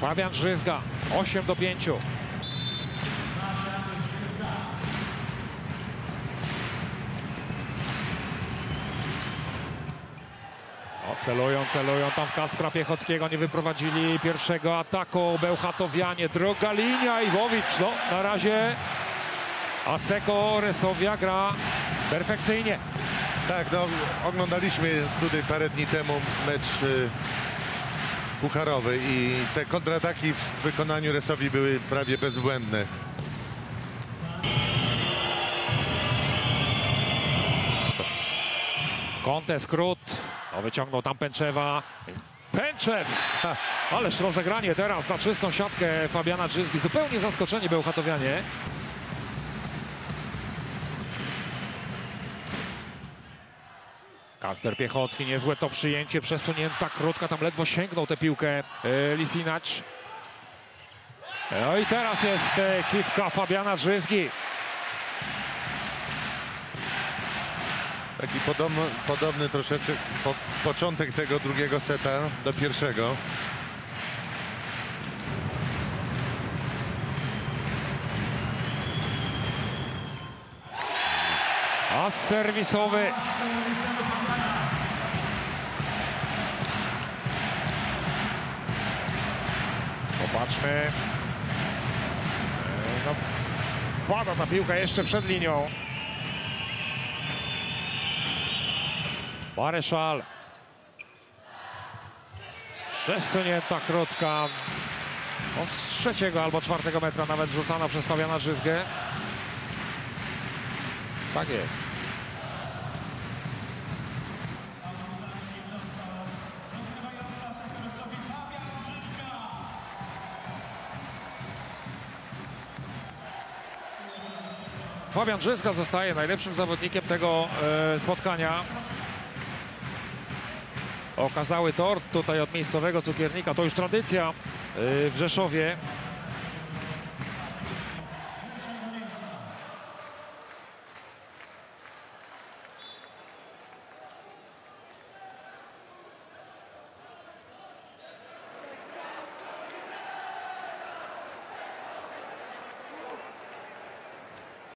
Fabian Żyzga 8 do 5. O, celują, celują tam w Kaspra Piechockiego, nie wyprowadzili pierwszego ataku. Bełchatowianie, droga linia, Iwowicz, no na razie Aseko Resowia gra perfekcyjnie. Tak, no oglądaliśmy tutaj parę dni temu mecz y, pucharowy i te kontrataki w wykonaniu Resowi były prawie bezbłędne. Kątę, skrót. O, wyciągnął tam Pęczewa. Pęczew! Ha. Ależ rozegranie teraz na czystą siatkę Fabiana Drzyzgi. Zupełnie zaskoczeni Bełchatowianie. Kasper Piechocki, niezłe to przyjęcie, przesunięta krótka, tam ledwo sięgnął tę piłkę e, Lisinacz. No i teraz jest e, kiwka Fabiana Drzyzgi. Taki podobny, podobny troszeczkę po, początek tego drugiego seta do pierwszego. A serwisowy. Popatrzmy. E, No, pada ta piłka jeszcze przed linią. Mareszal. Przesunięta krótka. No, z trzeciego albo czwartego metra nawet rzucana przez Fabiana Żyzgę. Tak jest. Fabian Brzyska zostaje najlepszym zawodnikiem tego e, spotkania. Okazały tort tutaj od miejscowego cukiernika. To już tradycja e, w Rzeszowie.